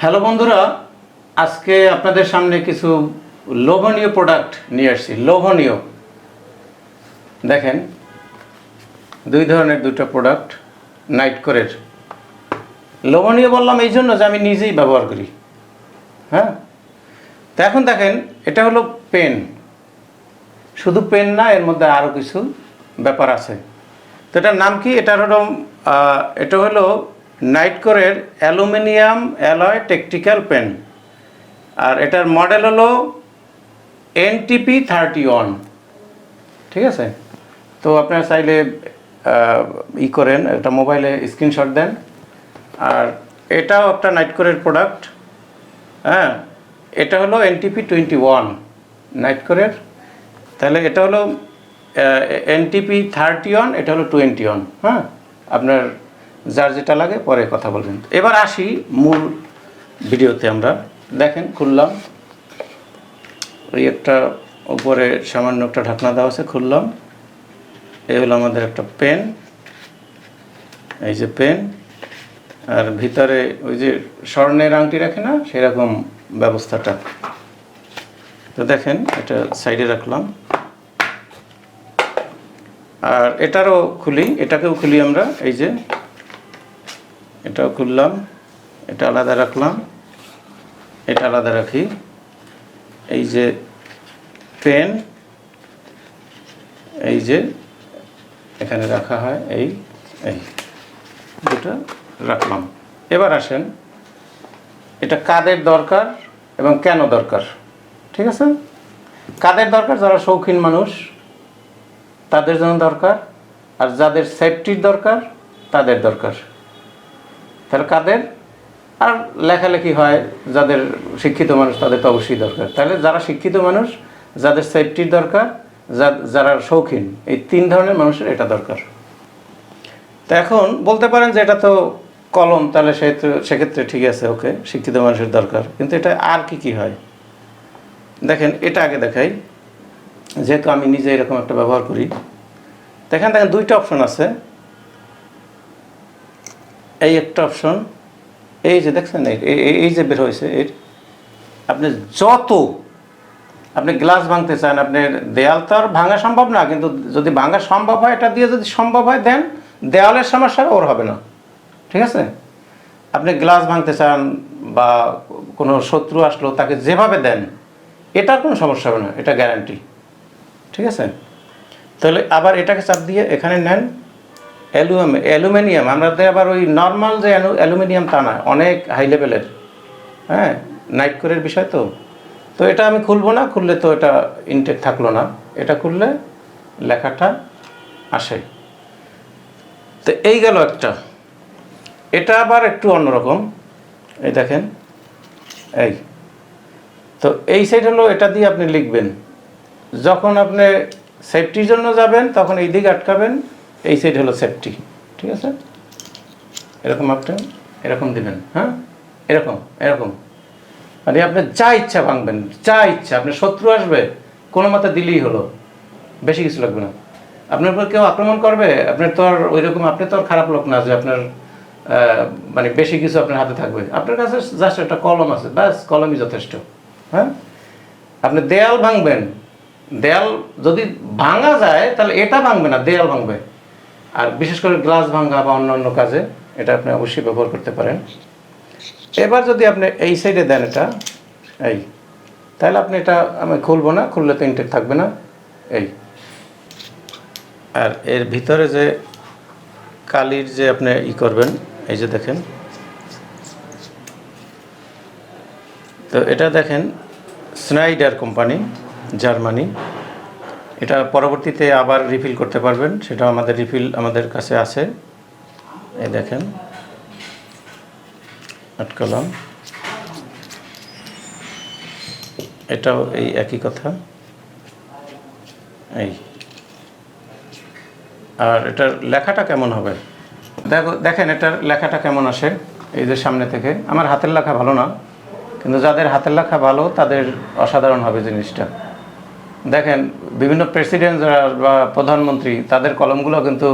Hello বন্ধুরা, আজকে আপনাদের সামনে কিছু লোভনীয় প্রোডাক্ট নিয়ে আসছি। লোভনীয়। দেখেন, দুই ধরনের দুটো প্রোডাক্ট নাইট করের লোভনীয় বললাম এই জন্য যে আমি নিজেই ব্যবহার করি। হ্যাঁ? তো এখন দেখেন, এটা হলো পেন শুধু পেন না, এর মধ্যে আরও কিছু ব্যাপার আছে। তো এটার নাম কি? এটার হলো এটা হলো নাইট কোরের অ্যালুমিনিয়াম অ্যালয় টেকটিক্যাল পেন। আর এটার মডেল হলো এনটিপি থার্টি ওয়ান। ঠিক আছে? তো আপনারা চাইলে ই করেন একটা মোবাইলে স্ক্রিনশট দেন। আর এটাও একটা নাইট কোরের প্রোডাক্ট। হ্যাঁ এটা হলো এনটিপি টোয়েন্টি ওয়ান নাইট কোরের তাহলে এটা হলো এনটিপি থার্টি ওয়ান, এটা হলো টোয়েন্টি ওয়ান। হ্যাঁ আপনার যার যেটা লাগে পরে কথা বলবেন। এবার আসি মূল ভিডিওতে আমরা। দেখেন, খুললাম। ওই একটা উপরে সামান্য একটা ঢাকনা দেওয়া আছে, খুললাম। এই হলো আমাদের একটা পেন। এই যে পেন। আর ভিতরে ওই যে স্বর্ণের আংটি রাখে না, সেরকম ব্যবস্থাটা। তো দেখেন, এটা সাইডে রাখলাম। আর এটারও খুলি, এটাকেও খুলি আমরা, এই যে এটাও খুললাম, এটা আলাদা রাখলাম, এটা আলাদা রাখি। এই যে পেন এই যে এখানে রাখা হয়, এই এই দুটো রাখলাম। এবার আসেন, এটা কাদের দরকার এবং কেন দরকার, ঠিক আছে? কাদের দরকার? যারা শৌখিন মানুষ, তাদের জন্য দরকার, আর যাদের সেফটির দরকার, তাদের দরকার। তাহলে কাদের? আর লেখালেখি হয়, যাদের শিক্ষিত মানুষ তাদের তো অবশ্যই দরকার। তাহলে যারা শিক্ষিত মানুষ, যাদের সেফটির দরকার যারা শৌখিন, এই তিন ধরনের মানুষের এটা দরকার। তো এখন বলতে পারেন যে এটা তো কলম, তাহলে সে তো- সেক্ষেত্রে ঠিক আছে, ওকে, শিক্ষিত মানুষের দরকার। কিন্তু এটা আর কি কি হয়? দেখেন, এটা আগে দেখাই। যেহেতু আমি নিজে এরকম একটা ব্যবহার করি দেখেন দেখেন দুইটা অপশন আছে। এই একটা অপশন এই যে দেখছেন, এই যে বের হয়েছে এর আপনি যত, আপনি গ্লাস ভাঙতে চান, আপনি দেয়াল তো আর ভাঙা সম্ভব না, কিন্তু যদি ভাঙা সম্ভব হয়, এটা দিয়ে যদি সম্ভব হয়, দেন দেওয়ালের সমস্যা ওর হবে না। ঠিক আছে? আপনি গ্লাস ভাঙতে চান বা কোনো শত্রু আসলো, তাকে যেভাবে দেন, এটার কোনো সমস্যা হবে না, এটা গ্যারান্টি ঠিক আছে? তাহলে আবার এটাকে চাপ দিয়ে এখানে নেন অ্যালুমিনিয়াম অ্যালুমিনিয়াম আমাদের আবার ওই নর্মাল যে অ্যালু- অ্যালুমিনিয়াম তা না, অনেক হাই লেভেলের হ্যাঁ? নাইট কোরের বিষয় তো। তো এটা আমি খুলবো না, খুললে তো এটা ইনটেক থাকল না। এটা খুললে লেখাটা আসে। তো এই গেল একটা। এটা আবার একটু অন্যরকম। এই দেখেন, এই। তো এই সাইড হলো, এটা দিয়ে আপনি লিখবেন। যখন আপনি সেফটির জন্য যাবেন, তখন এই দিকে আটকাবেন। এই সাইড হলো সেফটি ঠিক আছে? এরকম আপনি, এরকম দিবেন হ্যাঁ? এরকম এরকম। মানে আপনি যা ইচ্ছা ভাঙবেন, যা ইচ্ছা, আপনি শত্রু আসবে, কোনো মতে দিলেই হলো, বেশি কিছু লাগবে না। আপনার উপর কেউ আক্রমণ করবে, আপনার তো আর ওই রকম আপনি তো আর খারাপ লোক না যে আপনার মানে বেশি কিছু আপনার হাতে থাকবে। আপনার কাছে জাস্ট একটা কলম আছে, ব্যাস, কলমই যথেষ্ট হ্যাঁ? আপনি দেয়াল ভাঙবেন, দেয়াল যদি ভাঙা যায়, তাহলে এটা ভাঙবে না, দেয়াল ভাঙবে। আর বিশেষ করে গ্লাস ভাঙা বা অন্যান্য কাজে, এটা আপনি অবশ্যই ব্যবহার করতে পারেন। এবার যদি আপনি এই সাইডে দেন এটা, এই, তাহলে আপনি এটা আমি খুলবো না, খুললে তো ইনটেক থাকবে না, এই। আর এর ভিতরে যে কালির যে আপনি ই করবেন, এই যে দেখেন। তো এটা দেখেন স্নাইডার কোম্পানি, জার্মানি। এটা পরবর্তীতে আবার রিফিল করতে পারবেন সেটা আমাদের রিফিল আমাদের কাছে আছে। এই দেখেন আটকালাম এটাও এই একই কথা। এই। আর এটার লেখাটা কেমন হবে? দেখো, দেখেন, এটার লেখাটা কেমন আসে? এই যে সামনে থেকে। আমার হাতের লেখা ভালো না, কিন্তু যাদের হাতের লেখা ভালো, তাদের অসাধারণ হবে জিনিসটা। দেখেন, বিভিন্ন প্রেসিডেন্ট যারা বা প্রধানমন্ত্রী, তাদের কলমগুলো কিন্তু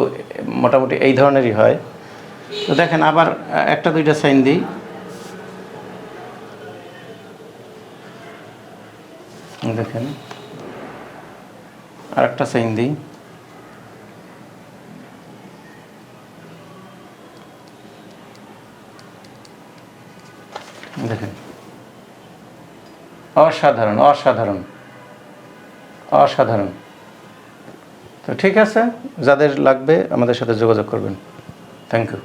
মোটামুটি এই ধরনেরই হয়। তো দেখেন, আবার একটা দুইটা সাইন দিই। দেখেন আর একটা সাইন দিই। দেখেন, অসাধারণ অসাধারণ। অসাধারণ। তো ঠিক আছে যাদের লাগবে আমাদের সাথে যোগাযোগ করবেন। Thank you